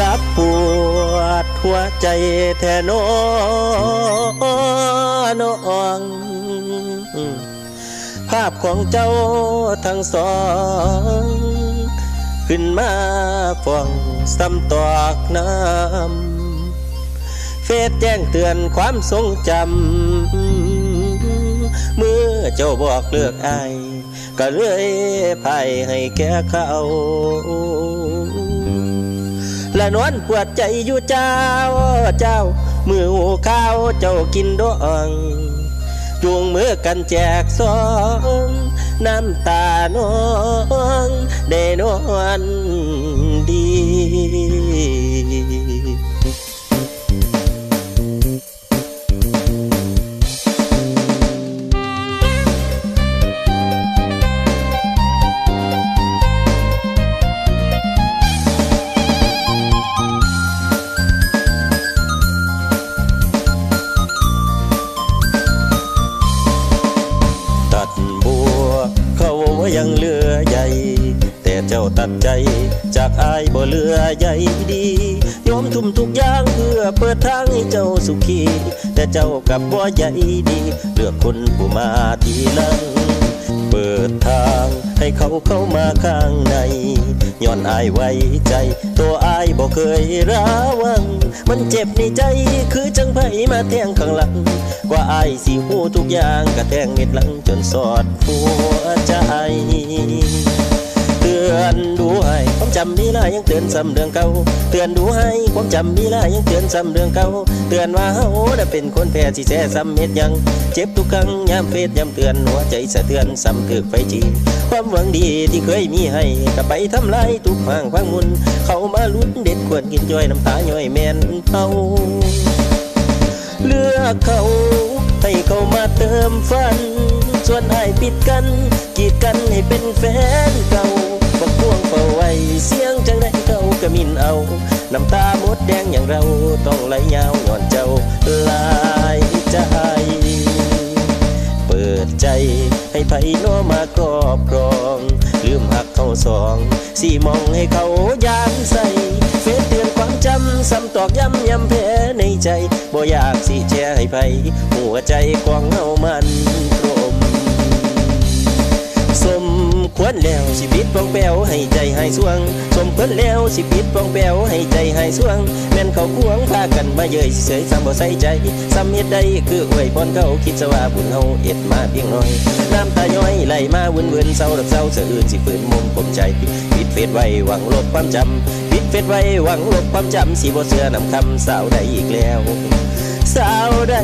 ลับปวดหัวใจแทนอนองภาพของเจ้าทั้งสอง ขึ้นมาฟ้องซ้ำตอกน้ำเฟซแจ้งเตือนความทรงจำ เมื่อเจ้าบอกเลือกอาย ก็เลยพายให้แก่เขา ละนอนปวดใจอยู่เจ้าเจ้า มือหูข้าวเจ้ากินดองจูงมือกันแจกซองน้ำตาน้องได้นอนดี ยังเหลือใหญ่ แต่เจ้าตัดใจ จากอายบ่เหลือใหญ่ดียอมทุ่มทุกอย่างเพื่อเปิดทางให้เจ้าสุขี แต่เจ้ากับบ่ใหญ่ดี เลือกคนผู้มาทีหลัง เปิดทางให้เขาเข้ามาข้างในย้อนอายไว้ใจ ตัวอายบ่เคยระวัง มันเจ็บในใจคือจังไผมาแทงข้างหลัง กว่าอายสิหูทุกอย่างกระแทงเม็ดหลังจนสอดหัวใจ อนดูให้ความจำมีลายังเตือนซ้ำเรื่องเก่าเตือนดูให้ความจำมีลายังเตือนซ้ำเรื่องเก่าเตือนว่าเฮาน่ะเป็นคนแพ้ที่แท้ซ้ำเม็ดยังเจ็บทุกครั้งยามเฟซยามเตือนหัวใจสะเทือนซ้ำถึกไฟจีความหวังดีที่เคยมีให้ก็ไปทำลายทุกห่างควางมุนเข้ามาลุ้นเด็ดควรกินย่อยน้ำตาย่อยแมนเฮาเลือกเขาให้เขามาเติมฝัน ส่วนให้ปิดกัน กีดกันให้เป็นแฟนเก่า ขาก็มินเอา น้ำตาหมดแดงอย่างเราต้องไหลยาวย้อนเจ้าลายใจ เปิดใจให้ไผโนมาครอบครอง ลืมหักเขาสอง สี่มองให้เขายานใส่เฟซเตือนความจำซ้ำตอกย้ำย้ำแพ้ในใจ บ่อยากสิแชร์ให้ไผหัวใจของเฮามันก ควรแล้วสิปิดปองแปวให้ใจหายสวง สมควรแล้วสิปิดปองแปวให้ใจหายสวง แม่นเขาควงพากันมาเย้ยเสยซ้ำบ่ใส่ใจซ้ำเฮ็ดได้คืออวยพรเขาคิดซะว่าบุญเฮาเอ็ดมาเพียงน้อย น้ำตาย้อยไหลมาวุ่นเวินเศร้าดับเศร้าสะอื่นสิฝืนมุมผมใจปิดเฟซไว้หวังลบความจำปิดเฟซไว้หวังลบความจำสิบ่เชื่อนำคำสาวใดอีกแล้ว สาวใด